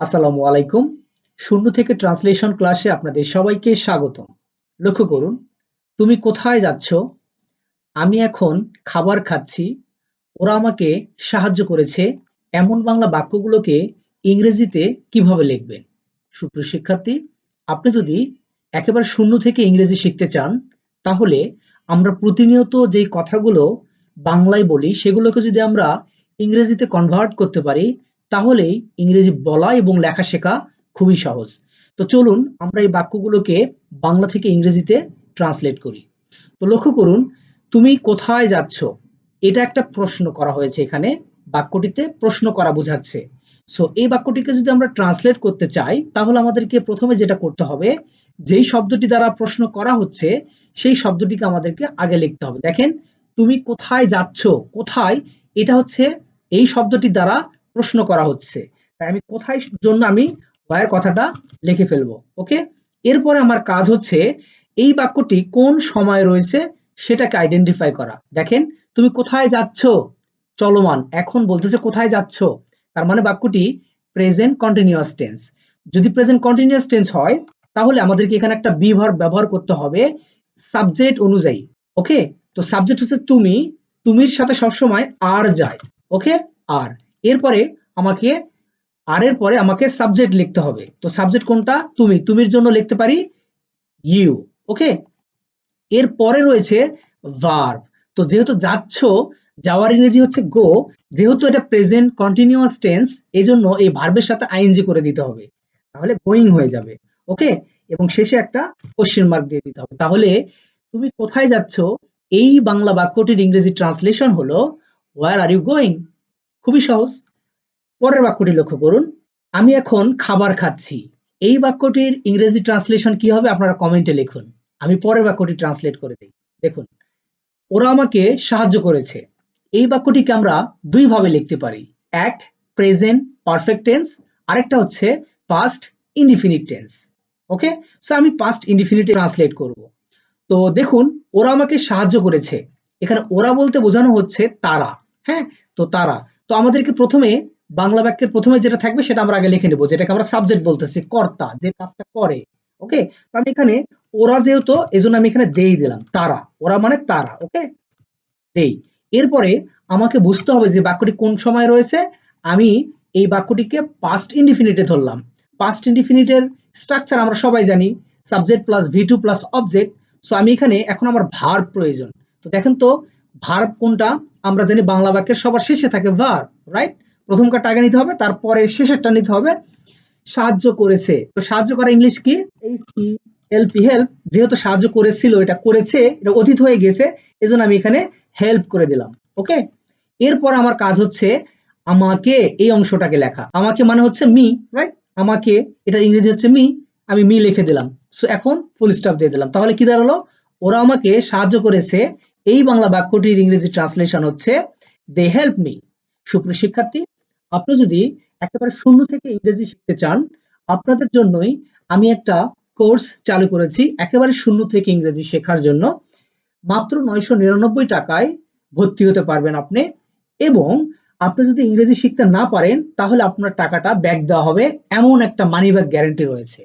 আসসালামু আলাইকুম। শূন্য থেকে ট্রান্সলেশন ক্লাসে আপনাদের সবাইকে স্বাগতম। লক্ষ্য করুন, তুমি কোথায় যাচ্ছ? আমি এখন খাবার খাচ্ছি। ওরা আমাকে সাহায্য করেছে এমন বাংলা বাক্যগুলোকে ইংরেজিতে কীভাবে লিখবেন সুপ্রিয় শিক্ষার্থী, আপনি যদি একেবারে শূন্য থেকে ইংরেজি শিখতে চান, তাহলে আমরা প্রতিনিয়ত যেই কথাগুলো বাংলায় বলি, সেগুলোকে যদি আমরা ইংরেজিতে কনভার্ট করতে পারি তাহলেই ইংরেজি বলা এবং লেখা শেখা খুবই সহজ। তো চলুন আমরা এই বাক্যগুলোকে বাংলা থেকে ইংরেজিতে ট্রান্সলেট করি। তো লক্ষ্য করুন, তুমি কোথায় যাচ্ছ? এটা একটা প্রশ্ন করা হয়েছে এখানে। বাক্যটিতে প্রশ্ন করা বোঝাচ্ছে। সো এই বাক্যটিকে যদি আমরা ট্রান্সলেট করতে চাই, তাহলে আমাদেরকে প্রথমে যেটা করতে হবে, যেই শব্দটি দ্বারা প্রশ্ন করা হচ্ছে, সেই শব্দটিকে আমাদেরকে আগে লিখতে হবে। দেখেন, তুমি কোথায় যাচ্ছ? কোথায়? এটা হচ্ছে এই শব্দটি দ্বারা প্রশ্ন করা হচ্ছে। তাই আমি কোথায় জন্য আমি ওয়ার কথাটা লিখে ফেলব, ওকে? এরপরে আমার কাজ হচ্ছে এই বাক্যটি কোন সময় রয়েছে সেটাকে আইডেন্টিফাই করা। দেখেন, তুমি কোথায় যাচ্ছ? চলমান, এখন বলতেছে কোথায় যাচ্ছ? তার মানে বাক্যটি প্রেজেন্ট কন্টিনিউয়াস টেন্স যদি প্রেজেন্ট কন্টিনিউয়াস টেন্স হয়, তাহলে আমাদেরকে এখানে একটা বি ভার্ব ব্যবহার করতে হবে সাবজেক্ট অনুযায়ী, ওকে? তো সাবজেক্ট হচ্ছে তুমি, তুমির সাথে সবসময় আর যায়, ওকে? আর। এরপরে আমাকে, আর এর পরে আমাকে সাবজেক্ট লিখতে হবে। তো সাবজেক্ট কোনটা? তুমি। তুমির জন্য লিখতে পারি ইউ ওকে এর পরে রয়েছে ভার্ব তো যেহেতু যাচ্ছ, যাওয়ার ইংরেজি হচ্ছে গো যেহেতু এটা প্রেজেন্ট কন্টিনিউয়াস টেন্স এই জন্য এই ভার্বের সাথে আইএনজি করে দিতে হবে। তাহলে গোয়িং হয়ে যাবে ওকে এবং শেষে একটা কোশ্চেন মার্ক দিয়ে দিতে হবে। তাহলে তুমি কোথায় যাচ্ছ? এই বাংলা বাক্যটির ইংরেজি ট্রান্সলেশন হলো ওয়ার আর ইউ গোয়িং খুবই সহজ। পরের বাক্যটি লক্ষ্য করুন। আমি এখন খাবার খাচ্ছি। এই বাক্যটির ইংরেজি ট্রান্সলেশন কি হবে আপনারা কমেন্টে লিখুন। আমি পরের বাক্যটি ট্রান্সলেট করে দিই। দেখুন, ওরা আমাকে সাহায্য করেছে। এই বাক্যটিকে আমরা দুই ভাবে লিখতে পারি। এক, প্রেজেন্ট পারফেক্ট টেন্স। আরেকটা হচ্ছে past indefinite tense. Okay? So, আমি পাস্ট ইনডিফিনিট ট্রান্সলেট করব। তো দেখুন, ওরা আমাকে সাহায্য করেছে। এখানে ওরা বলতে বোঝানো হচ্ছে তারা। হ্যাঁ? তো তারা। তো আমাদেরকে প্রথমে বাংলা বাক্যের প্রথমে যেটা থাকবে সেটা আমরা আগে লিখে নেব, যেটাকে আমরা সাবজেক্ট বলতেছি, কর্তা, যে কাজটা করে ওকে তো আমি এখানে ওরা যেহেতু, এজন্য আমি এখানে দেই দিলাম, তারা, ওরা মানে তারা ওকে দেই। এরপরে আমাকে বুঝতে হবে যে বাক্যটি কোন সময় রয়েছে, আমি এই বাক্যটিকে পাস্ট ইনডিফিনিটে ধরলাম। পাস্ট ইনডিফিনিটের স্ট্রাকচার আমরা সবাই জানি subject plus V two plus object so আমি এখানে এখন আমার ভার্ব প্রয়োজন। তো দেখেন তো ভার্ব কোনটা? আমরা জানি বাংলা বাক্যের সবার শেষে থাকে ভার্ব রাইট প্রথম কারটা আগে নিতে হবে, তারপরে শেষেরটা নিতে হবে। সাহায্য করেছে। তো সাহায্য করা ইংলিশ কি? এইচ হেল্প যেহেতু সাহায্য করেছিল, এটা করেছে, এটা অতীত হয়ে গেছে, এজন্য আমি এখানে হেল্প করে দিলাম ওকে এরপর আমার কাজ হচ্ছে আমাকে এই অংশটাকে লেখা। আমাকে মানে হচ্ছে মি রাইট আমাকে, এটা ইংরেজি হচ্ছে মি আমি মি লিখে দিলাম। সো এখন ফুল স্টপ দিয়ে দিলাম। তাহলে কি দাঁড়াল? ওরা আমাকে সাহায্য করেছে এই বাংলা বাক্যটির ইংরেজি ট্রান্সলেশন হচ্ছে দে হেল্প মি সুপ্রিয় শিক্ষার্থী, আপনি যদি একেবারে শূন্য থেকে ইংরেজি শিখতে চান, আপনাদের জন্যই আমি একটা কোর্স চালু করেছি একেবারে শূন্য থেকে ইংরেজি শেখার জন্য। মাত্র নয়শো নিরানব্বই টাকায় ভর্তি হতে পারবেন আপনি এবং আপনি যদি ইংরেজি শিখতে না পারেন, তাহলে আপনার টাকাটা ব্যাক দেওয়া হবে। এমন একটা মানি ব্যাক গ্যারান্টি রয়েছে।